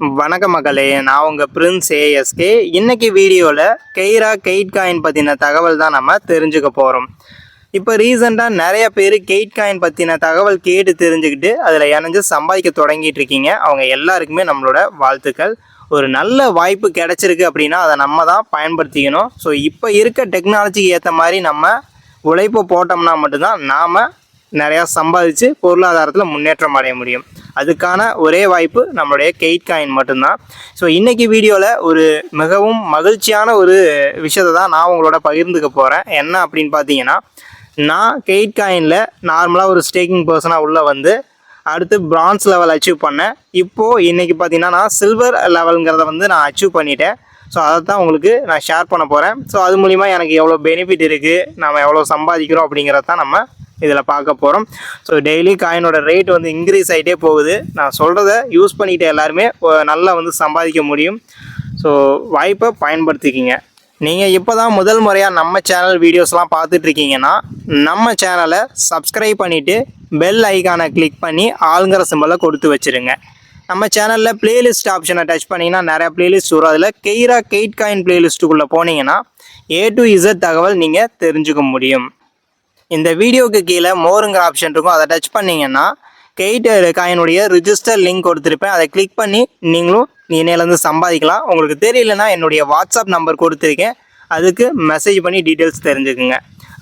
வணக்க மக்களே நான் உங்கள் பிரின்ஸ் ஏஎஸ்கே இன்னைக்கு வீடியோவில் கெய்ரா கெயிட் காயின் பற்றின தகவல் தான் நம்ம தெரிஞ்சுக்க போகிறோம் இப்போ ரீசெண்டாக நிறைய பேர் கெயிட் காயின் பற்றின தகவல் கேட்டு தெரிஞ்சுக்கிட்டு அதில் இணைஞ்சு சம்பாதிக்க தொடங்கிட்டு இருக்கீங்க. அவங்க எல்லாருக்குமே நம்மளோட வாழ்த்துக்கள். ஒரு நல்ல வாய்ப்பு கிடச்சிருக்கு அப்படின்னா அதை நம்ம தான் பயன்படுத்திக்கணும். ஸோ இப்போ இருக்க டெக்னாலஜிக்கு ஏற்ற மாதிரி நம்ம உழைப்பு போட்டோம்னா மட்டும்தான் நாம் நிறையா சம்பாதிச்சு பொருளாதாரத்தில் முன்னேற்றம் அடைய முடியும். அதுக்கான ஒரே வாய்ப்பு நம்மளுடைய கெயிட் காயின் மட்டும்தான். ஸோ இன்றைக்கி வீடியோவில் ஒரு மிகவும் மகிழ்ச்சியான ஒரு விஷயத்தை தான் நான் உங்களோட பகிர்ந்துக்க போகிறேன் என்ன அப்படின்னு பார்த்தீங்கன்னா நான் கெயிட் காயினில் நார்மலாக ஒரு ஸ்டேக்கிங் பர்சனாக உள்ளே வந்து அடுத்து பிரான்ஸ் லெவல் அச்சீவ் பண்ணேன். இப்போது இன்றைக்கி பார்த்தீங்கன்னா நான் சில்வர் லெவலுங்கிறத வந்து நான் அச்சீவ் பண்ணிட்டேன். ஸோ அதை தான் உங்களுக்கு நான் ஷேர் பண்ண போகிறேன் ஸோ அது மூலிமா எனக்கு எவ்வளோ பெனிஃபிட் இருக்குது நம்ம எவ்வளோ சம்பாதிக்கிறோம் அப்படிங்கிறத தான் நம்ம இதில் பார்க்க போகிறோம். ஸோ டெய்லி காயினோட ரேட் வந்து இன்க்ரீஸ் ஆகிட்டே போகுது. நான் சொல்கிறத யூஸ் பண்ணிக்கிட்ட எல்லாருமே நல்லா வந்து சம்பாதிக்க முடியும். ஸோ வாய்ப்பை பயன்படுத்திக்கிங்க. நீங்கள் இப்போ தான் முதல் முறையாக நம்ம சேனல் வீடியோஸ்லாம் பார்த்துட்ருக்கீங்கன்னா நம்ம சேனலை சப்ஸ்கிரைப் பண்ணிவிட்டு பெல் ஐக்கானை கிளிக் பண்ணி ஆளுங்கிற சிம்பலை கொடுத்து வச்சுருங்க. நம்ம சேனலில் பிளேலிஸ்ட் ஆப்ஷனை டச் பண்ணிங்கன்னா நிறைய பிளேலிஸ்ட் வரும். அதில் கெய்ரா கெயிட் காயின் பிளேலிஸ்ட்டுக்குள்ளே போனீங்கன்னா ஏ டு இசட் தகவல் நீங்கள் தெரிஞ்சுக்க முடியும். இந்த வீடியோக்கு கீழே மோருங்கிற ஆப்ஷன் இருக்கும். அதை டச் பண்ணீங்கன்னா கெயிட் காயினுடைய ரிஜிஸ்டர் லிங்க் கொடுத்துருப்பேன். அதை கிளிக் பண்ணி நீங்களும் இணையிலேருந்து சம்பாதிக்கலாம். உங்களுக்கு தெரியலனா என்னுடைய வாட்ஸ்அப் நம்பர் கொடுத்துருக்கேன். அதுக்கு மெசேஜ் பண்ணி டீட்டெயில்ஸ் தெரிஞ்சுக்குங்க.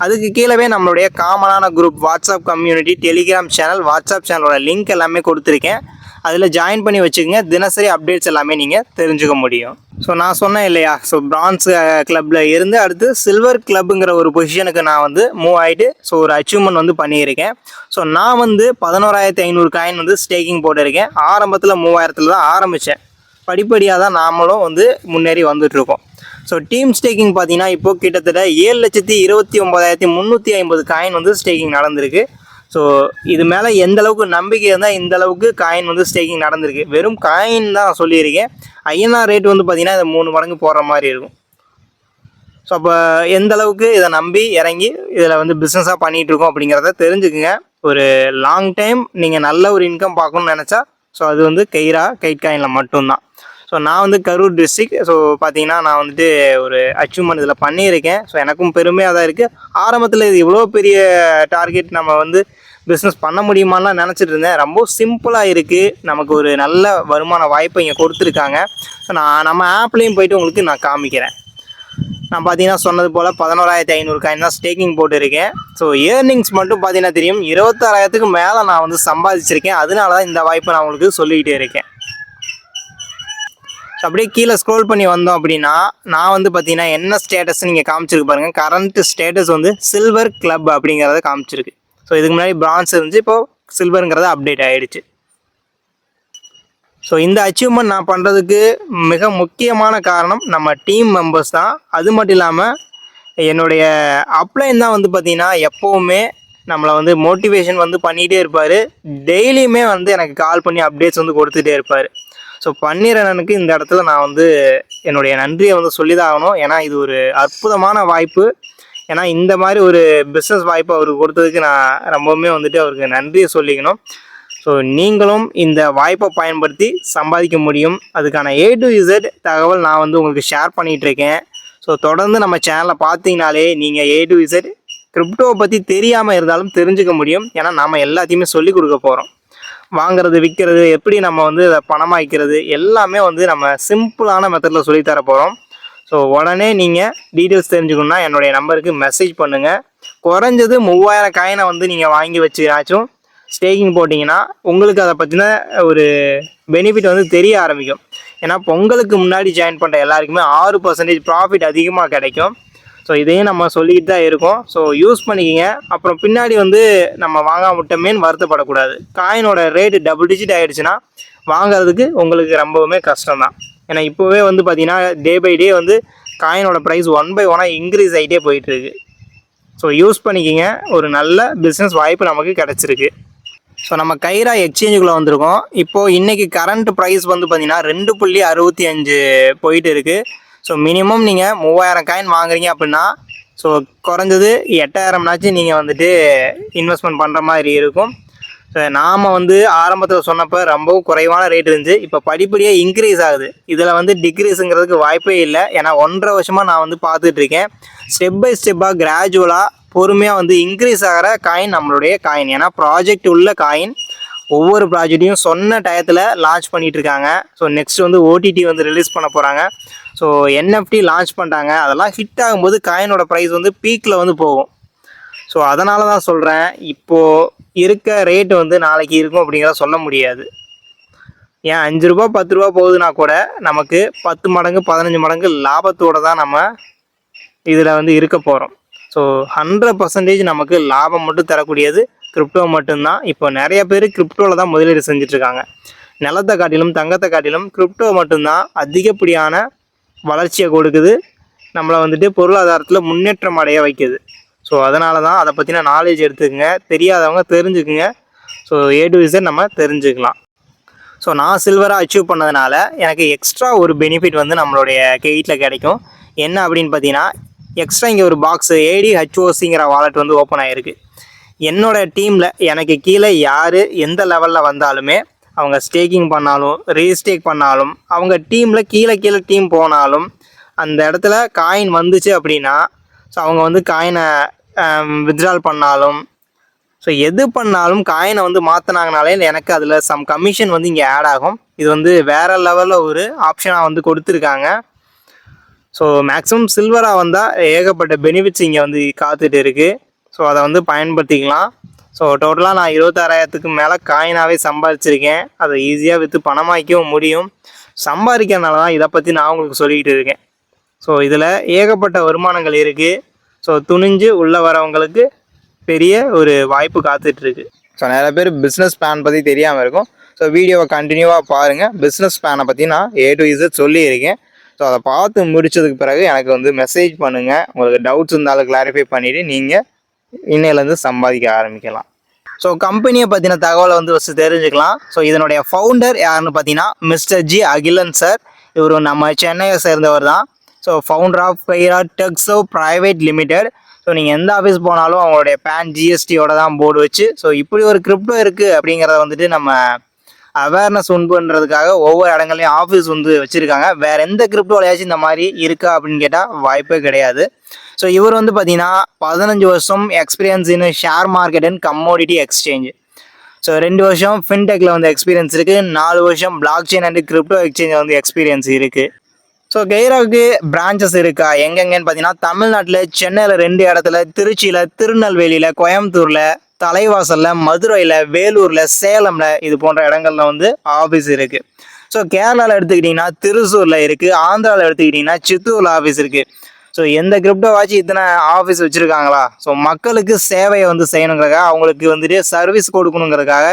அதுக்கு கீழவே நம்மளுடைய காமனான group WhatsApp community Telegram channel WhatsApp சேனலோட லிங்க் எல்லாமே கொடுத்துருக்கேன். அதில் ஜாயின் பண்ணி வச்சுக்கோங்க. தினசரி அப்டேட்ஸ் எல்லாமே நீங்கள் தெரிஞ்சுக்க முடியும். ஸோ நான் சொன்னேன் இல்லையா? ஸோ பிரான்ஸ் கிளப்பில் இருந்து அடுத்து சில்வர் கிளப்புங்கிற ஒரு பொசிஷனுக்கு நான் வந்து மூவ் ஆகிட்டு ஸோ ஒரு அச்சீவ்மெண்ட் வந்து பண்ணியிருக்கேன். ஸோ நான் வந்து பதினோராயிரத்தி ஐநூறு காயின் வந்து ஸ்டேக்கிங் போட்டிருக்கேன். ஆரம்பத்தில் மூவாயிரத்தில் தான் ஆரம்பித்தேன் படிப்படியாக தான் நாமளும் வந்து முன்னேறி வந்துட்டுருக்கோம். ஸோ டீம் ஸ்டேக்கிங் பார்த்தீங்கன்னா இப்போ கிட்டத்தட்ட ஏழு லட்சத்தி இருபத்தி ஒம்பதாயிரத்தி முந்நூற்றி ஐம்பது காயின் வந்து ஸ்டேக்கிங் நடந்திருக்கு. ஸோ இது மேலே எந்த அளவுக்கு நம்பிக்கை இருந்தால் இந்த அளவுக்கு காயின் வந்து ஸ்டேக்கிங் நடந்திருக்கு. வெறும் காயின் தான் நான் சொல்லியிருக்கேன். ஐஎன்ஆர் ரேட் வந்து பார்த்தீங்கன்னா இது மூணு மடங்கு போடுற மாதிரி இருக்கும். ஸோ அப்போ எந்த அளவுக்கு இதை நம்பி இறங்கி இதில் வந்து பிஸ்னஸாக பண்ணிகிட்டு இருக்கோம் அப்படிங்கிறத தெரிஞ்சுக்குங்க. ஒரு லாங் டைம் நீங்கள் நல்ல ஒரு இன்கம் பார்க்கணும்னு நினச்சா ஸோ அது வந்து கெய்ரா கைட் காயினில் மட்டும்தான். ஸோ நான் வந்து கரூர் டிஸ்ட்ரிக்ட் ஸோ பார்த்தீங்கன்னா நான் வந்துட்டு ஒரு அச்சீவ்மெண்ட் இதில் பண்ணியிருக்கேன். ஸோ எனக்கும் பெருமையாக தான் இருக்குது ஆரம்பத்தில் இது இவ்வளோ பெரிய டார்கெட் நம்ம வந்து பிஸ்னஸ் பண்ண முடியுமான்லாம் நினச்சிட்டு இருந்தேன். ரொம்ப சிம்பிளாக இருக்குது நமக்கு ஒரு நல்ல வருமான வாய்ப்பை இங்கே கொடுத்துருக்காங்க. ஸோ நான் நம்ம ஆப்லேயும் போயிட்டு உங்களுக்கு நான் காமிக்கிறேன். நான் பார்த்தீங்கன்னா சொன்னது போல் பதினோராயிரத்தி ஐநூறு காயின் தான் ஸ்டேக்கிங் போட்டிருக்கேன். ஸோ ஏர்னிங்ஸ் மட்டும் பார்த்தீங்கன்னா தெரியும். இருபத்தாறாயிரத்துக்கு மேலே நான் வந்து சம்பாதிச்சிருக்கேன். அதனால தான் இந்த வாய்ப்பை நான் உங்களுக்கு சொல்லிக்கிட்டே இருக்கேன். ஸோ அப்படியே கீழே ஸ்க்ரோல் பண்ணி வந்தோம் அப்படின்னா நான் வந்து பார்த்தீங்கன்னா என்ன ஸ்டேட்டஸ் நீங்கள் காமிச்சிருக்கு பாருங்கள் கரண்ட் ஸ்டேட்டஸ் வந்து சில்வர் கிளப் அப்படிங்கிறத காமிச்சிருக்கு. ஸோ இதுக்கு முன்னாடி பிரான்ஸ் இருந்துச்சு இப்போது சில்வருங்கிறத அப்டேட் ஆகிடுச்சு ஸோ இந்த அச்சீவ்மெண்ட் நான் பண்ணுறதுக்கு மிக முக்கியமான காரணம் நம்ம டீம் மெம்பர்ஸ் தான். அது மட்டும் இல்லாமல் என்னுடைய அப்ளைன் தான் வந்து பார்த்திங்கன்னா எப்போவுமே நம்மளை வந்து மோட்டிவேஷன் வந்து பண்ணிகிட்டே இருப்பார். டெய்லியுமே வந்து எனக்கு கால் பண்ணி அப்டேட்ஸ் வந்து கொடுத்துட்டே இருப்பார். ஸோ பன்னீரனனுக்கு இந்த இடத்துல நான் வந்து என்னுடைய நன்றியை வந்து சொல்லி தான் ஆகணும். ஏன்னா இது ஒரு அற்புதமான வாய்ப்பு. ஏன்னா இந்த மாதிரி ஒரு பிஸ்னஸ் வாய்ப்பு அவருக்கு கொடுத்ததுக்கு நான் ரொம்பவுமே வந்துட்டு அவருக்கு நன்றியை சொல்லிக்கணும். ஸோ நீங்களும் இந்த வாய்ப்பை பயன்படுத்தி சம்பாதிக்க முடியும். அதுக்கான ஏ டு இசட் தகவல் நான் வந்து உங்களுக்கு ஷேர் பண்ணிகிட்ருக்கேன் ஸோ தொடர்ந்து நம்ம சேனலை பார்த்தீங்கனாலே நீங்கள் ஏ டு இசட் கிரிப்டோவை பற்றி தெரியாமல் இருந்தாலும் தெரிஞ்சுக்க முடியும். ஏன்னா நம்ம எல்லாத்தையுமே சொல்லிக் கொடுக்க போகிறோம் வாங்குறது விற்கிறது எப்படி நம்ம வந்து அதை பணமாக்கிறது எல்லாமே வந்து நம்ம சிம்பிளான மெத்தடில் சொல்லித்தர போகிறோம் ஸோ உடனே நீங்கள் டீட்டெயில்ஸ் தெரிஞ்சுக்கணுன்னா என்னுடைய நம்பருக்கு மெசேஜ் பண்ணுங்கள் குறைஞ்சது மூவாயிரம் காயினை வந்து நீங்கள் வாங்கி வச்சுனாச்சும் ஸ்டேக்கிங் போட்டிங்கன்னா உங்களுக்கு அதை பற்றின ஒரு பெனிஃபிட் வந்து தெரிய ஆரம்பிக்கும். ஏன்னா பொங்கலுக்கு முன்னாடி ஜாயின் பண்ணுற எல்லாருக்குமே ஆறு பர்சன்டேஜ் ப்ராஃபிட் அதிகமாக கிடைக்கும். ஸோ இதையும் நம்ம சொல்லிக்கிட்டு தான் இருக்கோம். ஸோ யூஸ் பண்ணிக்கிங்க. அப்புறம் பின்னாடி வந்து நம்ம வாங்காம விட்டமேன்னு வருத்தப்படக்கூடாது. காயினோட ரேட்டு டபுள் டிஜிட் ஆகிடுச்சுன்னா வாங்குறதுக்கு உங்களுக்கு ரொம்பவுமே கஷ்டம் தான் ஏன்னா இப்போவே வந்து பார்த்திங்கன்னா டே பை டே வந்து காயினோட ப்ரைஸ் ஒன் பை ஒன்னாக இன்க்ரீஸ் ஆகிட்டே போயிட்டுருக்கு. ஸோ யூஸ் பண்ணிக்கிங்க. ஒரு நல்ல பிஸ்னஸ் வாய்ப்பு நமக்கு கிடச்சிருக்கு. ஸோ நம்ம கைரா எக்ஸ்சேஞ்சுக்குள்ளே வந்திருக்கோம். இப்போது இன்றைக்கி கரண்ட் ப்ரைஸ் வந்து பார்த்திங்கன்னா ரெண்டு புள்ளி அறுபத்தி அஞ்சு போயிட்டு இருக்குது ஸோ மினிமம் நீங்கள் மூவாயிரம் காயின் வாங்குறீங்க அப்படின்னா ஸோ குறைஞ்சது எட்டாயிரம்னாச்சும் நீங்கள் வந்துட்டு இன்வெஸ்ட்மெண்ட் பண்ணுற மாதிரி இருக்கும். நாம் வந்து ஆரம்பத்தில் சொன்னப்போ ரொம்பவும் குறைவான ரேட் இருந்துச்சு. இப்போ படிப்படியாக இன்க்ரீஸ் ஆகுது. இதில் வந்து டிக்ரீஸுங்கிறதுக்கு வாய்ப்பே இல்லை. ஏன்னா ஒன்றரை வருஷமாக நான் வந்து பார்த்துட்டு இருக்கேன் ஸ்டெப் பை ஸ்டெப்பாக கிராஜுவலாக பொறுமையாக வந்து இன்க்ரீஸ் ஆகிற காயின் நம்மளுடைய காயின் ஏன்னா ப்ராஜெக்ட் உள்ள காயின் ஒவ்வொரு ப்ராஜெக்ட்டையும் சொன்ன டயத்தில் லான்ச் பண்ணிகிட்டு இருக்காங்க ஸோ நெக்ஸ்ட் வந்து ஓடிடி வந்து ரிலீஸ் பண்ண போகிறாங்க ஸோ என்எஃப்டி லான்ச் பண்ணிட்டாங்க. அதெல்லாம் ஹிட் ஆகும்போது காயினோட ப்ரைஸ் வந்து பீக்கில் வந்து போகும். ஸோ அதனால தான் சொல்கிறேன் இப்போது இருக்க ரேட்டு வந்து நாளைக்கு இருக்கும் அப்படிங்கிறத சொல்ல முடியாது. ஏன் அஞ்சு ரூபா பத்து ரூபா போகுதுன்னா கூட நமக்கு பத்து மடங்கு பதினஞ்சு மடங்கு லாபத்தோட தான் நம்ம இதில் வந்து இருக்க போகிறோம் ஸோ ஹண்ட்ரட் பர்சன்டேஜ் நமக்கு லாபம் மட்டும் தரக்கூடியது. கிரிப்டோ மட்டும்தான். இப்போ நிறைய பேர் கிரிப்டோவில் தான் முதலீடு செஞ்சிட்ருக்காங்க. நிலத்தை காட்டிலும் தங்கத்தை காட்டிலும் கிரிப்டோ மட்டும்தான் அதிகப்படியான வளர்ச்சியை கொடுக்குது. நம்மளை வந்துட்டு பொருளாதாரத்தில் முன்னேற்றம் அடைய வைக்குது. ஸோ அதனால தான் அதை பற்றின நாலேஜ் எடுத்துக்கோங்க. தெரியாதவங்க தெரிஞ்சுக்குங்க. ஸோ ஏ டு விசை நம்ம தெரிஞ்சுக்கலாம். ஸோ நான் சில்வராக அச்சீவ் பண்ணதுனால எனக்கு எக்ஸ்ட்ரா ஒரு பெனிஃபிட் வந்து நம்மளுடைய கெயிட்டில் கிடைக்கும். என்ன அப்படின்னு பார்த்தீங்கன்னா எக்ஸ்ட்ரா இங்கே ஒரு பாக்ஸு ஏடி ஹெச்ஓசிங்கிற வாலெட் வந்து ஓப்பன் ஆகிருக்கு என்னோட டீமில் எனக்கு கீழே யார் எந்த லெவலில் வந்தாலுமே அவங்க ஸ்டேக்கிங் பண்ணாலும் ரீஸ்டேக் பண்ணாலும் அவங்க டீமில் கீழே கீழே டீம் போனாலும் அந்த இடத்துல காயின் வந்துச்சு அப்படின்னா ஸோ அவங்க வந்து காயினை வித்ட்ரால் பண்ணாலும் ஸோ எது பண்ணாலும் காயினை வந்து மாற்றினாங்கனாலே எனக்கு அதில் சம் கமிஷன் வந்து இங்கே ஆட் ஆகும். இது வந்து வேறு லெவலில் ஒரு ஆப்ஷனாக வந்து கொடுத்துருக்காங்க. ஸோ மேக்ஸிமம் சில்வராக வந்தால் ஏகப்பட்ட பெனிஃபிட்ஸ் இங்கே வந்து காத்துட்டு இருக்குது ஸோ அதை வந்து பயன்படுத்திக்கலாம். ஸோ டோட்டலாக நான் இருபத்தாறாயிரத்துக்கு மேலே காயினாகவே சம்பாதிச்சிருக்கேன் அதை ஈஸியாக விற்று பணமாக்கவும் முடியும். சம்பாதிக்கிறனால தான் இதை பற்றி நான் உங்களுக்கு சொல்லிக்கிட்டு இருக்கேன். ஸோ இதில் ஏகப்பட்ட வருமானங்கள் இருக்குது ஸோ துணிஞ்சு உள்ளே வரவங்களுக்கு பெரிய ஒரு வாய்ப்பு காத்துட்ருக்கு. ஸோ நிறைய பேர் பிஸ்னஸ் பிளான் பற்றி தெரியாமல் இருக்கும். ஸோ வீடியோவை கண்டினியூவாக பாருங்கள் பிஸ்னஸ் பிளானை பற்றி நான் ஏ டு இசட் சொல்லியிருக்கேன். ஸோ அதை பார்த்து முடித்ததுக்கு பிறகு எனக்கு வந்து மெசேஜ் பண்ணுங்கள் உங்களுக்கு டவுட்ஸ் இருந்தாலும் கிளாரிஃபை பண்ணிவிட்டு நீங்கள் இன்னையிலேருந்து சம்பாதிக்க ஆரம்பிக்கலாம். ஸோ கம்பெனியை பற்றின தகவலை வந்து ஃபஸ்ட்டு தெரிஞ்சுக்கலாம். ஸோ இதனுடைய ஃபவுண்டர் யாருன்னு பார்த்தீங்கன்னா மிஸ்டர் ஜி அகிலன் சார் இவர் நம்ம சென்னையை சேர்ந்தவர் தான். So founder of Pyra Texo private limited so நீங்கள் எந்த ஆஃபீஸ் போனாலும் அவங்களுடைய பேன் ஜிஎஸ்டியோட தான் போர்டு வச்சு ஸோ இப்படி ஒரு கிரிப்டோ இருக்குது அப்படிங்கிறத வந்துட்டு நம்ம அவேர்னஸ் உண்புன்றதுக்காக ஒவ்வொரு இடங்கள்லையும் ஆஃபீஸ் வந்து வச்சுருக்காங்க. வேறு எந்த கிரிப்டோலையாச்சும் இந்த மாதிரி இருக்கா அப்படின்னு கேட்டால் வாய்ப்பே கிடையாது. ஸோ இவர் வந்து பார்த்தீங்கன்னா பதினஞ்சு வருஷம் experience in share market and commodity exchange so ரெண்டு வருஷம் ஃபின்டெக்கில் வந்து எக்ஸ்பீரியன்ஸ் இருக்குது நாலு வருஷம் பிளாக் செயின் அண்ட் கிரிப்டோ எக்ஸ்சேஞ்சில் வந்து எக்ஸ்பீரியன்ஸ் இருக்குது ஸோ கெய்ராவுக்கு பிரான்ச்சஸ் இருக்கா? எங்கெங்கன்னு பார்த்தீங்கன்னா தமிழ்நாட்டில் சென்னையில் ரெண்டு இடத்துல திருச்சியில் திருநெல்வேலியில் கோயம்புத்தூரில் தலைவாசலில் மதுரையில் வேலூரில் சேலமில் இது போன்ற இடங்கள்ல வந்து ஆஃபீஸ் இருக்குது ஸோ கேரளாவில் எடுத்துக்கிட்டிங்கன்னா திருசூரில் இருக்குது ஆந்திராவில் எடுத்துக்கிட்டிங்கன்னா சித்தூரில் ஆஃபீஸ் இருக்குது ஸோ எந்த கிரிப்டோவாச்சும் இத்தனை ஆஃபீஸ் வச்சுருக்காங்களா? ஸோ மக்களுக்கு சேவையை வந்து செய்யணுங்கிறதுக்காக அவங்களுக்கு வந்துட்டு சர்வீஸ் கொடுக்கணுங்கிறதுக்காக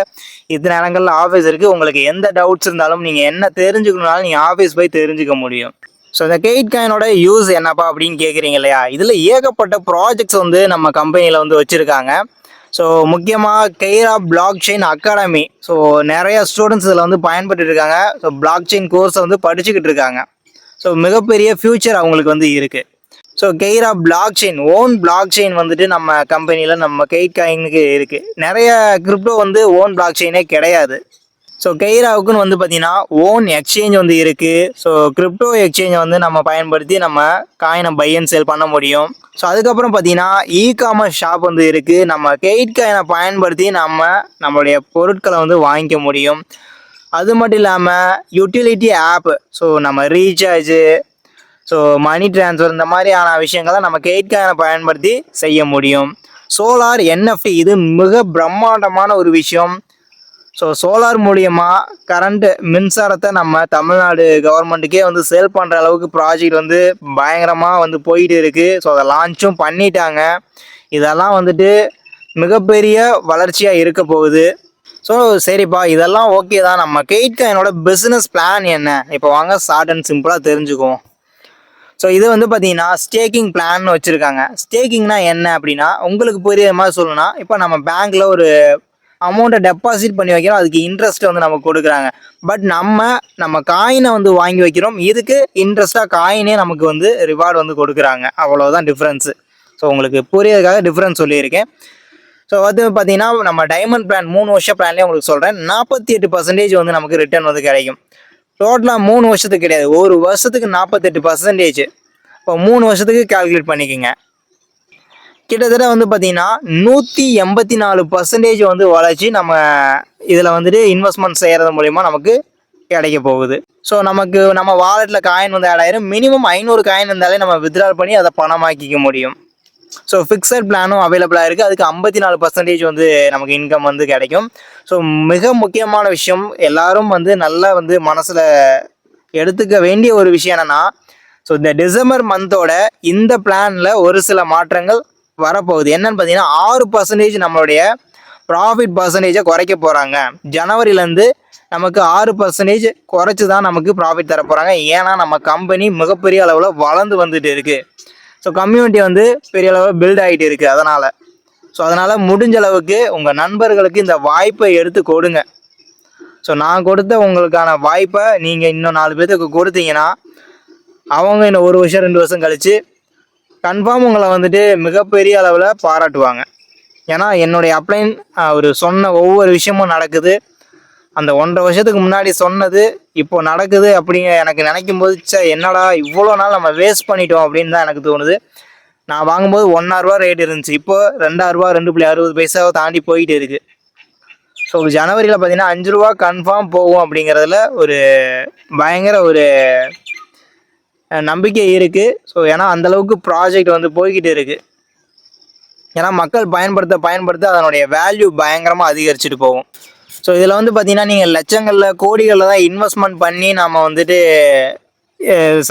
இத்தனை இடங்கள்ல ஆஃபீஸ் இருக்குது உங்களுக்கு எந்த டவுட்ஸ் இருந்தாலும் நீங்கள் என்ன தெரிஞ்சுக்கணுனாலும் நீங்கள் ஆஃபீஸ் போய் தெரிஞ்சுக்க முடியும். ஸோ இந்த கெயிட் காயினோட யூஸ் என்னப்பா அப்படின்னு கேட்குறீங்க இல்லையா? இதில் ஏகப்பட்ட ப்ராஜெக்ட்ஸ் வந்து நம்ம கம்பெனியில் வந்து வச்சுருக்காங்க. ஸோ முக்கியமாக கெய்ரா பிளாக் செயின் அகாடமி ஸோ நிறைய ஸ்டூடெண்ட்ஸ் இதில் வந்து பயன்பட்டு இருக்காங்க. ஸோ பிளாக் செயின் கோர்ஸை வந்து படிச்சுக்கிட்டு இருக்காங்க. ஸோ மிகப்பெரிய ஃப்யூச்சர் அவங்களுக்கு வந்து இருக்குது so Keira blockchain own blockchain வந்துட்டு நம்ம கம்பெனியில் நம்ம கெயிட் காயினுக்கு இருக்குது நிறைய கிரிப்டோ வந்து ஓன் பிளாக் செயினே கிடையாது. ஸோ கெய்ராவுக்குன்னு வந்து பார்த்தீங்கன்னா ஓன் எக்ஸ்சேஞ்ச் வந்து இருக்குது ஸோ கிரிப்டோ எக்ஸ்சேஞ்சை வந்து நம்ம பயன்படுத்தி நம்ம காயினை பை அண்ட் சேல் பண்ண முடியும். ஸோ அதுக்கப்புறம் பார்த்தீங்கன்னா இ காமர்ஸ் ஷாப் வந்து இருக்குது நம்ம கெயிட் காயினை பயன்படுத்தி நம்ம நம்மளுடைய பொருட்களை வந்து வாங்கிக்க முடியும். அது மட்டும் இல்லாமல் யூட்டிலிட்டி ஆப் ஸோ நம்ம ரீசார்ஜு ஸோ மணி ட்ரான்ஸ்ஃபர் இந்த மாதிரியான விஷயங்களை நம்ம கெயிட் காயினை பயன்படுத்தி செய்ய முடியும். சோலார் என்எஃப்டி இது மிக பிரம்மாண்டமான ஒரு விஷயம். ஸோ சோலார் மூலியமாக கரண்ட்டு மின்சாரத்தை நம்ம தமிழ்நாடு கவர்மெண்ட்டுக்கே வந்து சேல் பண்ணுற அளவுக்கு ப்ராஜெக்ட் வந்து பயங்கரமாக வந்து போயிட்டு இருக்குது ஸோ அதை லான்ச்சும் பண்ணிட்டாங்க. இதெல்லாம் வந்துட்டு மிகப்பெரிய வளர்ச்சியாக இருக்க போகுது. ஸோ சரிப்பா இதெல்லாம் ஓகே தான். நம்ம கெயிட் காயினோட பிஸ்னஸ் பிளான் என்ன? இப்போ வாங்க ஷார்ட் அண்ட் சிம்பிளாக தெரிஞ்சுக்குவோம். ஸோ இது வந்து பார்த்தீங்கன்னா ஸ்டேக்கிங் பிளான் வச்சுருக்காங்க. ஸ்டேக்கிங்னா என்ன அப்படின்னா உங்களுக்கு புரியுற மாதிரி சொல்லணும்னா இப்போ நம்ம பேங்க்கில் ஒரு அமௌண்ட்டை டெபாசிட் பண்ணி வைக்கிறோம். அதுக்கு இன்ட்ரெஸ்ட் வந்து நமக்கு கொடுக்குறாங்க. பட் நம்ம நம்ம காயினை வந்து வாங்கி வைக்கிறோம். இதுக்கு இன்ட்ரெஸ்ட்டாக காயினே நமக்கு வந்து ரிவார்டு வந்து கொடுக்குறாங்க. அவ்வளோதான் டிஃப்ரென்ஸு ஸோ உங்களுக்கு புரியறதுக்காக டிஃப்ரென்ஸ் சொல்லியிருக்கேன். ஸோ வந்து பார்த்தீங்கன்னா நம்ம டைமண்ட் பிளான் மூணு வருஷம் பிளான்லேயே உங்களுக்கு சொல்கிறேன் நாற்பத்தி எட்டு பர்சன்டேஜ் வந்து நமக்கு ரிட்டர்ன் வந்து கிடைக்கும். டோட்டலாக மூணு வருஷத்துக்கு கிடையாது. ஒரு வருஷத்துக்கு நாற்பத்தெட்டு பர்சன்டேஜ் இப்போ மூணு வருஷத்துக்கு கால்குலேட் பண்ணிக்கோங்க. கிட்டத்தட்ட வந்து பார்த்திங்கன்னா நூற்றி எண்பத்தி நாலு பர்சன்டேஜ் வந்து வளர்ச்சி நம்ம இதில் வந்துட்டு இன்வெஸ்ட்மெண்ட் செய்கிறது மூலிமா நமக்கு கிடைக்க போகுது. ஸோ நமக்கு நம்ம வாலெட்டில் காயின் வந்து ஆடாயிரம் மினிமம் ஐநூறு காயின் இருந்தாலே நம்ம வித்ட்ரால் பண்ணி அதை பணமாக்கிக்க முடியும். ஸோ ஃபிக்ஸட் பிளானும் அவைலபிளாக இருக்குது அதுக்கு ஐம்பத்தி நாலு பர்சன்டேஜ் வந்து நமக்கு இன்கம் வந்து கிடைக்கும். ஸோ மிக முக்கியமான விஷயம் எல்லாரும் வந்து நல்லா வந்து மனசில் எடுத்துக்க வேண்டிய ஒரு விஷயம் என்னென்னா ஸோ இந்த டிசம்பர் மந்தோட இந்த பிளானில் ஒரு சில மாற்றங்கள் வரப்போகுது. என்னன்னு பார்த்தீங்கன்னா ஆறு பர்சன்டேஜ் நம்மளுடைய ப்ராஃபிட் பர்சன்டேஜை குறைக்க போகிறாங்க ஜனவரிலேருந்து நமக்கு ஆறு பர்சன்டேஜ் குறைச்சி தான் நமக்கு ப்ராஃபிட் தர போகிறாங்க ஏன்னா நம்ம கம்பெனி மிகப்பெரிய அளவில் வளர்ந்து வந்துட்டு இருக்குது ஸோ கம்யூனிட்டி வந்து பெரிய அளவில் பில்ட் ஆகிட்டு இருக்குது அதனால். ஸோ அதனால் முடிஞ்ச அளவுக்கு உங்கள் நண்பர்களுக்கு இந்த வாய்ப்பை எடுத்து கொடுங்க. ஸோ நான் கொடுத்த உங்களுக்கான வாய்ப்பை நீங்கள் இன்னும் நாலு பேர்த்துக்கு கொடுத்தீங்கன்னா அவங்க இன்னும் ஒரு வருஷம் ரெண்டு வருஷம் கழித்து கன்ஃபார்ம் உங்களை வந்துட்டு மிகப்பெரிய அளவில் பாராட்டுவாங்க. ஏன்னா என்னுடைய அப்ளைன் அவர் சொன்ன ஒவ்வொரு விஷயமும் நடக்குது. அந்த ஒன்றரை வருஷத்துக்கு முன்னாடி சொன்னது இப்போ நடக்குது அப்படிங்க எனக்கு நினைக்கும் போது சே என்னடா இவ்வளோ நாள் நம்ம வேஸ்ட் பண்ணிட்டோம் அப்படின்னு தான் எனக்கு தோணுது. நான் வாங்கும்போது ஒன்னாயிரரூவா ரேட் இருந்துச்சு. இப்போ ரெண்டாயிரரூவா ரெண்டு புள்ளி அறுபது பைசாவை தாண்டி போயிட்டு இருக்கு. ஸோ ஜனவரியில் பார்த்தீங்கன்னா அஞ்சு ரூபா கன்ஃபார்ம் போகும் அப்படிங்கிறதுல ஒரு பயங்கர ஒரு நம்பிக்கை இருக்குது ஸோ ஏன்னா அந்தளவுக்கு ப்ராஜெக்ட் வந்து போய்கிட்டு இருக்குது ஏன்னா மக்கள் பயன்படுத்த பயன்படுத்த அதனுடைய வேல்யூ பயங்கரமாக அதிகரிச்சுட்டு போகும். ஸோ இதில் வந்து பார்த்தீங்கன்னா நீங்கள் லட்சங்களில் கோடிகளில் தான் இன்வெஸ்ட்மெண்ட் பண்ணி நம்ம வந்துட்டு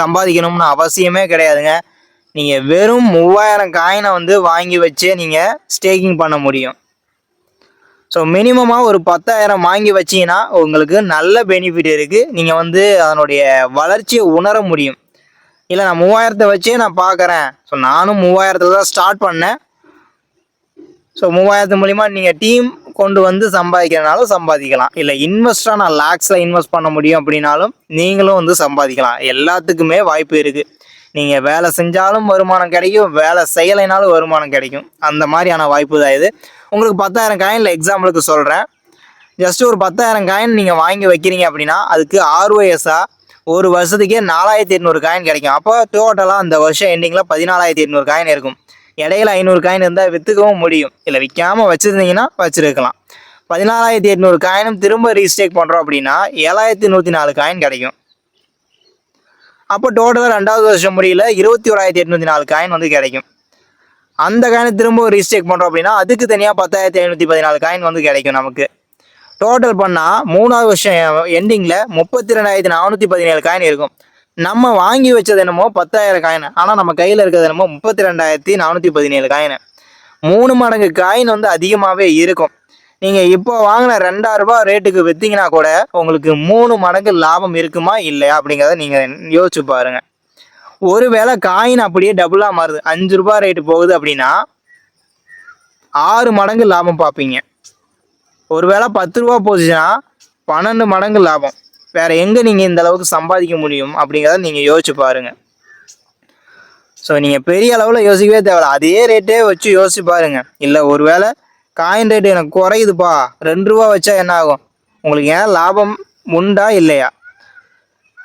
சம்பாதிக்கணும்னு அவசியமே கிடையாதுங்க. நீங்கள் வெறும் மூவாயிரம் காயினை வந்து வாங்கி வச்சே நீங்கள் ஸ்டேக்கிங் பண்ண முடியும். ஸோ மினிமமாக ஒரு பத்தாயிரம் வாங்கி வச்சீங்கன்னா உங்களுக்கு நல்ல பெனிஃபிட் இருக்குது நீங்கள் வந்து அதனுடைய வளர்ச்சியை உணர முடியும். இல்லை நான் மூவாயிரத்தை வச்சே நான் பார்க்குறேன் ஸோ நானும் மூவாயிரத்தில் தான் ஸ்டார்ட் பண்ணேன். ஸோ மூவாயிரத்து மூலிமா நீங்கள் டீம் கொண்டு வந்து சம்பாதிக்கிறனாலும் சம்பாதிக்கலாம். இல்லை இன்வெஸ்டாக நான் லேக்ஸில் இன்வெஸ்ட் பண்ண முடியும் அப்படின்னாலும் நீங்களும் வந்து சம்பாதிக்கலாம். எல்லாத்துக்குமே வாய்ப்பு இருக்குது நீங்கள் வேலை செஞ்சாலும் வருமானம் கிடைக்கும். வேலை செய்யலைனாலும் வருமானம் கிடைக்கும். அந்த மாதிரியான வாய்ப்பு தான் இது. உங்களுக்கு பத்தாயிரம் காயினில் எக்ஸாம்பிளுக்கு சொல்கிறேன் ஜஸ்ட் ஒரு பத்தாயிரம் காயின் நீங்கள் வாங்கி வைக்கிறீங்க அப்படின்னா அதுக்கு ஆர்ஓஎஸ்ஸாக ஒரு வருஷத்துக்கே நாலாயிரத்தி எட்நூறு காயின் கிடைக்கும். அப்போ டோட்டலாக அந்த வருஷம் எண்டிங்கில் பதினாலாயிரத்தி எட்நூறு காயின் இருக்கும். இடையில ஐநூறு காயின் இருந்தால் விற்றுக்கவும் முடியும். இல்லை விற்காமல் வச்சுருந்தீங்கன்னா வச்சுருக்கலாம். பதினாலாயிரத்தி எட்நூறு காயினும் திரும்ப ரீஸ்டேக் பண்ணுறோம் அப்படின்னா ஏழாயிரத்தி நூற்றி நாலு காயின் கிடைக்கும். அப்போ டோட்டலாக ரெண்டாவது வருஷம் முடியல இருபத்தி ஓராயிரத்தி எட்நூற்றி நாலு காயின் வந்து கிடைக்கும். அந்த காயினை திரும்ப ரீஸ்டேக் பண்ணுறோம் அப்படின்னா அதுக்கு தனியாக பத்தாயிரத்தி ஐநூற்றி பதினாலு காயின் வந்து கிடைக்கும் நமக்கு. டோட்டல் பண்ணால் மூணாவது வருஷம் எண்டிங்கில் முப்பத்தி ரெண்டாயிரத்தி நானூற்றி பதினேழு காயின் இருக்கும். நம்ம வாங்கி வச்சது என்னமோ பத்தாயிரம் காயின் ஆனால் நம்ம கையில் இருக்கிறது என்னமோ முப்பத்தி ரெண்டாயிரத்தி நானூற்றி பதினேழு காயின் மூணு மடங்கு காயின் வந்து அதிகமாகவே இருக்கும். நீங்கள் இப்போ வாங்கின ரெண்டாயிரரூபா ரேட்டுக்கு விற்றீங்கன்னா கூட உங்களுக்கு மூணு மடங்கு லாபம் இருக்குமா இல்லையா அப்படிங்கிறத நீங்கள் யோசிச்சு பாருங்கள் ஒருவேளை காயின் அப்படியே டபுளாக மாறுது. அஞ்சு ரூபா ரேட்டு போகுது அப்படின்னா ஆறு மடங்கு லாபம் பார்ப்பீங்க. ஒருவேளை பத்து ரூபா போச்சுன்னா பன்னெண்டு மடங்கு லாபம். வேற எங்கே நீங்கள் இந்த அளவுக்கு சம்பாதிக்க முடியும் அப்படிங்கிறத நீங்கள் யோசிச்சு பாருங்க. ஸோ நீங்கள் பெரிய அளவில் யோசிக்கவே தேவையில்ல. அதே ரேட்டே வச்சு யோசிச்சு பாருங்க. இல்லை ஒருவேளை காயின் ரேட் எனக்கு குறையுதுப்பா. ரெண்டு ரூபா வச்சா என்ன ஆகும்? உங்களுக்கு ஏன் லாபம் உண்டா இல்லையா?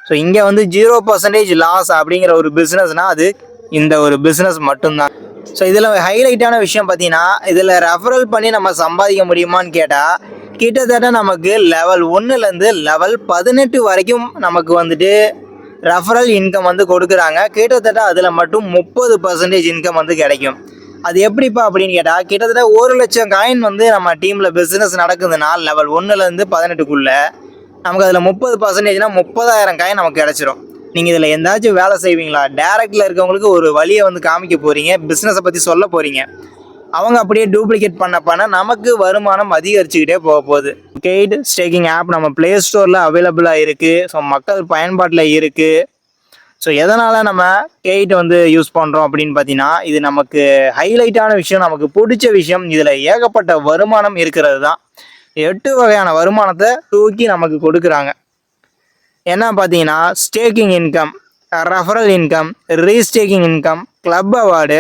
ஸோ இங்கே வந்து ஜீரோ பர்சன்டேஜ் லாஸ் அப்படிங்கிற ஒரு பிஸ்னஸ்னால் அது இந்த ஒரு பிஸ்னஸ் மட்டும்தான். ஸோ இதில் ஹைலைட்டான விஷயம் பார்த்தீங்கன்னா இதில் ரெஃபரல் பண்ணி நம்ம சம்பாதிக்க முடியுமான்னு கேட்டால் கிட்டத்தட்ட நமக்கு லெவல் ஒன்றுலேருந்து லெவல் பதினெட்டு வரைக்கும் நமக்கு வந்துட்டு ரெஃபரல் இன்கம் வந்து கொடுக்குறாங்க. கிட்டத்தட்ட அதில் மட்டும் முப்பது பர்சன்டேஜ் இன்கம் வந்து கிடைக்கும். அது எப்படிப்பா அப்படின்னு கேட்டால் கிட்டத்தட்ட ஒரு லட்சம் காயின் வந்து நம்ம டீமில் பிஸ்னஸ் நடக்குதுன்னா லெவல் ஒன்றுலேருந்து பதினெட்டுக்குள்ளே நமக்கு அதில் முப்பது பர்சன்டேஜ்னால் முப்பதாயிரம் காயின் நமக்கு கிடச்சிரும். நீங்கள் இதில் எந்தாச்சும் வேலை செய்வீங்களா? டேரக்டில் இருக்கவங்களுக்கு ஒரு வழியை வந்து காமிக்க போகிறீங்க பிஸ்னஸை பற்றி சொல்ல போகிறீங்க அவங்க அப்படியே டூப்ளிகேட் பண்ண பண்ண நமக்கு வருமானம் அதிகரிச்சுக்கிட்டே போக போகுது. கெய்டு ஸ்டேக்கிங் ஆப் நம்ம ப்ளே ஸ்டோரில் அவைலபிளாக இருக்குது ஸோ மக்கள் பயன்பாட்டில் இருக்குது ஸோ எதனால் நம்ம கெய்ட் வந்து யூஸ் பண்ணுறோம் அப்படின்னு பார்த்தீங்கன்னா இது நமக்கு ஹைலைட்டான விஷயம் நமக்கு பிடிச்ச விஷயம் இதில் ஏகப்பட்ட வருமானம் இருக்கிறது தான். எட்டு வகையான வருமானத்தை தூக்கி நமக்கு கொடுக்குறாங்க. என்ன பார்த்தீங்கன்னா staking income referral income restaking income club award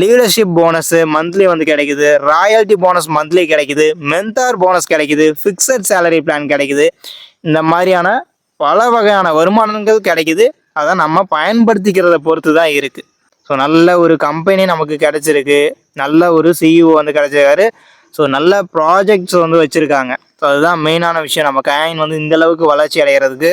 leadership bonus monthly வந்து கிடைக்குது. ராயல்ட்டி போனஸ் மந்த்லி கிடைக்குது. மென்தார் போனஸ் கிடைக்குது. ஃபிக்ஸட் சேலரி பிளான் கிடைக்குது. இந்த மாதிரியான பல வகையான வருமானங்கள் கிடைக்குது. அதை நம்ம பயன்படுத்திக்கிறத பொறுத்து தான் இருக்குது ஸோ நல்ல ஒரு கம்பெனி நமக்கு கிடைச்சிருக்கு. நல்ல ஒரு சிஇஓ வந்து கிடைச்சிருக்காரு. ஸோ நல்ல ப்ராஜெக்ட்ஸ் வந்து வச்சுருக்காங்க. ஸோ அதுதான் மெயினான விஷயம். நம்ம காயின் வந்து இந்த அளவுக்கு வளர்ச்சி அடைகிறதுக்கு